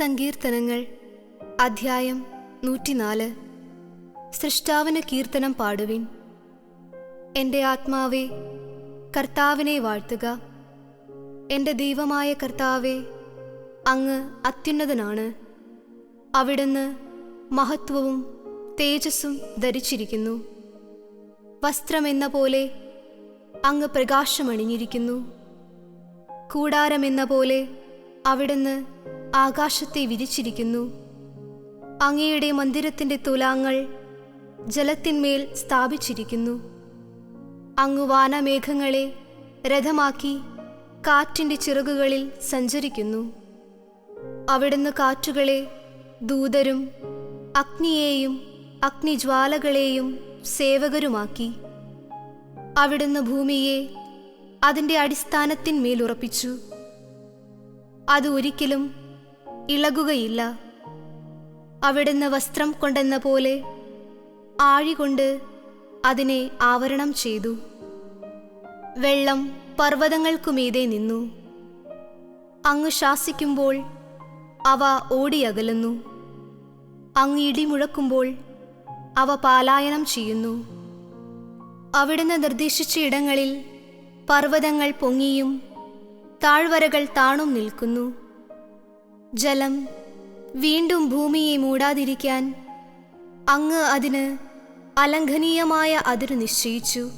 സങ്കീർത്തനങ്ങൾ അധ്യായം നൂറ്റിനാല്. സൃഷ്ടാവിന് കീർത്തനം പാടുവിൻ. എന്റെ ആത്മാവേ കർത്താവിനെ വാഴ്ത്തുക. എന്റെ ദൈവമായ കർത്താവേ അങ്ങ് അത്യുന്നതനാണ്. അവിടുന്ന് മഹത്വവും തേജസ്സും ധരിച്ചിരിക്കുന്നു. വസ്ത്രമെന്ന പോലെ അങ്ങ് പ്രകാശമണിഞ്ഞിരിക്കുന്നു. കൂടാരമെന്ന പോലെ അവിടുന്ന് ആകാശത്തെ വിരിച്ചിരിക്കുന്നു. അങ്ങയുടെ മന്ദിരത്തിന്റെ തുലാങ്ങൾ ജലത്തിന്മേൽ സ്ഥാപിച്ചിരിക്കുന്നു. അങ്ങ് വാനമേഘങ്ങളെ രഥമാക്കി കാറ്റിന്റെ ചിറകുകളിൽ സഞ്ചരിക്കുന്നു. അവിടുന്ന് കാറ്റുകളെ ദൂതരും അഗ്നിയെയും അഗ്നിജ്വാലകളെയും സേവകരുമാക്കി. അവിടുന്ന് ഭൂമിയെ അതിന്റെ അടിസ്ഥാനത്തിന്മേൽ ഉറപ്പിച്ചു. അത് ഒരിക്കലും ഇളകുകയില്ല. അവിടുന്ന് വസ്ത്രം കൊണ്ടെന്ന പോലെ ആഴികൊണ്ട് അതിനെ ആവരണം ചെയ്തു. വെള്ളം പർവതങ്ങൾക്കുമീതെ നിന്നു. അങ്ങ് ശാസിക്കുമ്പോൾ അവ ഓടിയകലുന്നു. അങ്ങ് ഇടിമുഴക്കുമ്പോൾ അവ പാലായനം ചെയ്യുന്നു. അവിടുന്ന് നിർദ്ദേശിച്ച ഇടങ്ങളിൽ പർവതങ്ങൾ പൊങ്ങിയും താഴ്വരകൾ താണും നിൽക്കുന്നു. ജലം വീണ്ടും ഭൂമിയെ മൂടാതിരിക്കാൻ അങ്ങ് അതിന് അലംഘനീയമായ അതിരു നിശ്ചയിച്ചു.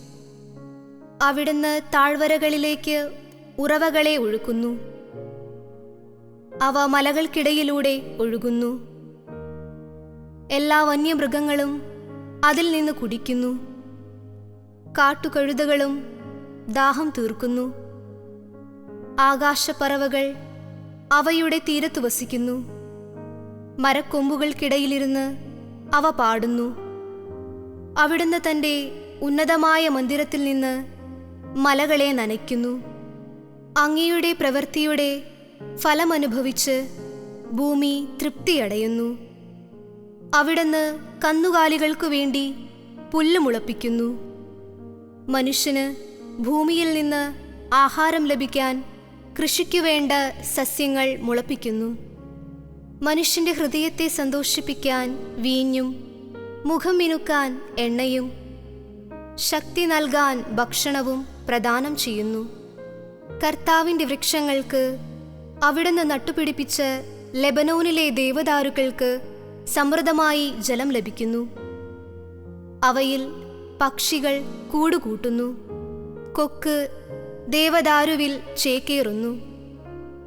അവിടുന്ന് താഴ്വരകളിലേക്ക് ഉറവകളെ ഒഴുക്കുന്നു. അവ മലകൾക്കിടയിലൂടെ ഒഴുകുന്നു. എല്ലാ വന്യമൃഗങ്ങളും അതിൽ നിന്ന് കുടിക്കുന്നു. കാട്ടുകഴുതകളും ദാഹം തീർക്കുന്നു. ആകാശപ്പറവകൾ അവയുടെ തീരത്ത് വസിക്കുന്നു. മരക്കൊമ്പുകൾക്കിടയിലിരുന്ന് അവ പാടുന്നു. അവിടുന്ന് തന്റെ ഉന്നതമായ മന്ദിരത്തിൽ നിന്ന് മലകളെ നനയ്ക്കുന്നു. അങ്ങയുടെ പ്രവൃത്തിയുടെ ഫലമനുഭവിച്ച് ഭൂമി തൃപ്തിയടയുന്നു. അവിടുന്ന് കന്നുകാലികൾക്കു വേണ്ടി പുല്ല് മുളപ്പിക്കുന്നു മനുഷ്യന് ഭൂമിയിൽ നിന്ന് ആഹാരം ലഭിക്കാൻ കൃഷിക്കു വേണ്ട സസ്യങ്ങൾ മുളപ്പിക്കുന്നു. മനുഷ്യന്റെ ഹൃദയത്തെ സന്തോഷിപ്പിക്കാൻ വീഞ്ഞും മുഖം മിനുക്കാൻ എണ്ണയും ശക്തി നൽകാൻ ഭക്ഷണവും പ്രദാനം ചെയ്യുന്നു. കർത്താവിന്റെ വൃക്ഷങ്ങൾക്ക് അവിടുന്ന് നട്ടുപിടിപ്പിച്ച് ലെബനോനിലെ ദേവദാരുക്കൾക്ക് സമൃദ്ധമായി ജലം ലഭിക്കുന്നു. അവയിൽ പക്ഷികൾ കൂടുകൂട്ടുന്നു. കൊക്ക് ദേവദാരുവിൽ ചേക്കേറുന്നു.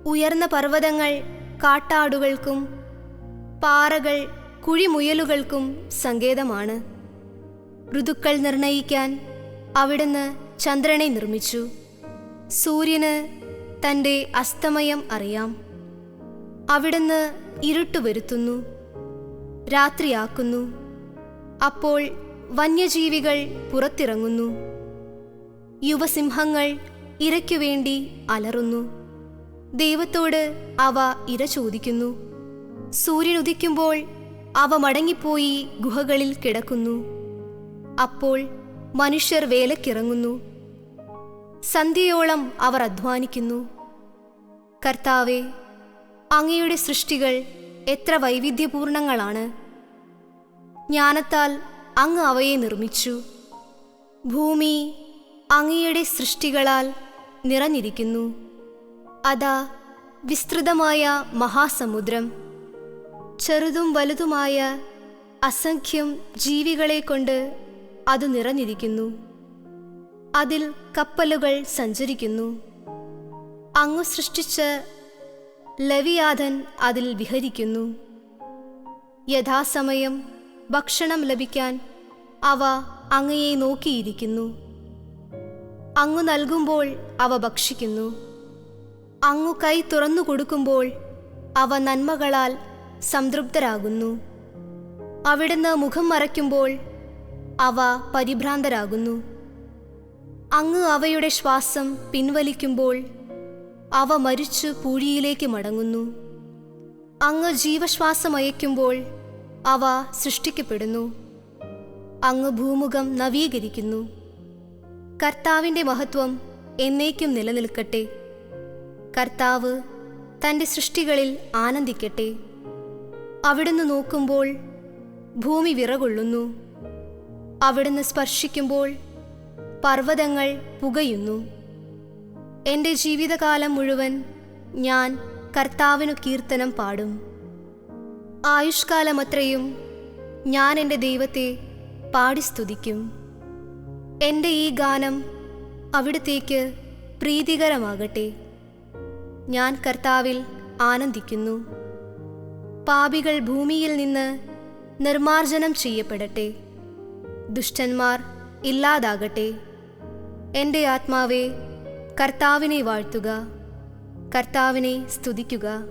ഉയർന്ന പർവതങ്ങൾ കാട്ടാടുകൾക്കും പാറകൾ കുഴിമുയലുകൾക്കും സങ്കേതമാണ്. ഋതുക്കൾ നിർണയിക്കാൻ അവിടുന്ന് ചന്ദ്രനെ നിർമ്മിച്ചു. സൂര്യന് തന്റെ അസ്തമയം അറിയാം. അവിടുന്ന് ഇരുട്ട് വരുത്തുന്നു. രാത്രിയാക്കുന്നു. അപ്പോൾ വന്യജീവികൾ പുറത്തിറങ്ങുന്നു. യുവസിംഹങ്ങൾ ഇരയ്ക്കു വേണ്ടി അലറുന്നു. ദൈവത്തോട് അവ ഇര ചോദിക്കുന്നു. സൂര്യൻ ഉദിക്കുമ്പോൾ അവ മടങ്ങിപ്പോയി ഗുഹകളിൽ കിടക്കുന്നു. അപ്പോൾ മനുഷ്യർ വേലക്കിറങ്ങുന്നു. സന്ധ്യയോളം അവർ അധ്വാനിക്കുന്നു. കർത്താവെ അങ്ങയുടെ സൃഷ്ടികൾ എത്ര വൈവിധ്യപൂർണങ്ങളാണ്. ജ്ഞാനത്താൽ അങ്ങ് അവയെ നിർമ്മിച്ചു. ഭൂമി അങ്ങയുടെ സൃഷ്ടികളാൽ നിറഞ്ഞിരിക്കുന്നു. അതാ വിസ്തൃതമായ മഹാസമുദ്രം. ചെറുതും വലുതുമായ അസംഖ്യം ജീവികളെ കൊണ്ട് അത് നിറഞ്ഞിരിക്കുന്നു. അതിൽ കപ്പലുകൾ സഞ്ചരിക്കുന്നു. അങ്ങു സൃഷ്ടിച്ച ലവിയാഥൻ അതിൽ വിഹരിക്കുന്നു. യഥാസമയം ഭക്ഷണം ലഭിക്കാൻ അവ അങ്ങയെ നോക്കിയിരിക്കുന്നു. അങ്ങു നൽകുമ്പോൾ അവ ഭക്ഷിക്കുന്നു. അങ്ങു കൈ തുറന്നു കൊടുക്കുമ്പോൾ അവ നന്മകളാൽ സംതൃപ്തരാകുന്നു. അവിടുന്ന് മുഖം മറയ്ക്കുമ്പോൾ അവ പരിഭ്രാന്തരാകുന്നു. അങ്ങ് അവയുടെ ശ്വാസം പിൻവലിക്കുമ്പോൾ അവ മരിച്ചു പൂഴിയിലേക്ക് മടങ്ങുന്നു. അങ്ങ് ജീവശ്വാസം ജീവശ്വാസമയക്കുമ്പോൾ അവ സൃഷ്ടിക്കപ്പെടുന്നു. അങ്ങ് ഭൂമുഖം നവീകരിക്കുന്നു. കർത്താവിന്റെ മഹത്വം എന്നേക്കും നിലനിൽക്കട്ടെ. കർത്താവ് തന്റെ സൃഷ്ടികളിൽ ആനന്ദിക്കട്ടെ. അവിടുന്ന് നോക്കുമ്പോൾ ഭൂമി വിറകൊള്ളുന്നു. അവിടുന്ന് സ്പർശിക്കുമ്പോൾ പർവതങ്ങൾ പുകയുന്നു. എന്റെ ജീവിതകാലം മുഴുവൻ ഞാൻ കർത്താവിനു കീർത്തനം പാടും. ആയുഷ്കാലമത്രയും ഞാൻ എന്റെ ദൈവത്തെ പാടി സ്തുതിക്കും. എന്റെ ഈ ഗാനം അവിടുത്തേക്ക് പ്രീതികരമാകട്ടെ. ഞാൻ കർത്താവിൽ ആനന്ദിക്കുന്നു. പാപികൾ ഭൂമിയിൽ നിന്ന് നിർമാർജനം ചെയ്യപ്പെടട്ടെ. ദുഷ്ടന്മാർ ഇല്ലാതാകട്ടെ. എന്റെ ആത്മാവെ കർത്താവിനെ വാഴ്ത്തുക. കർത്താവിനെ സ്തുതിക്കുക.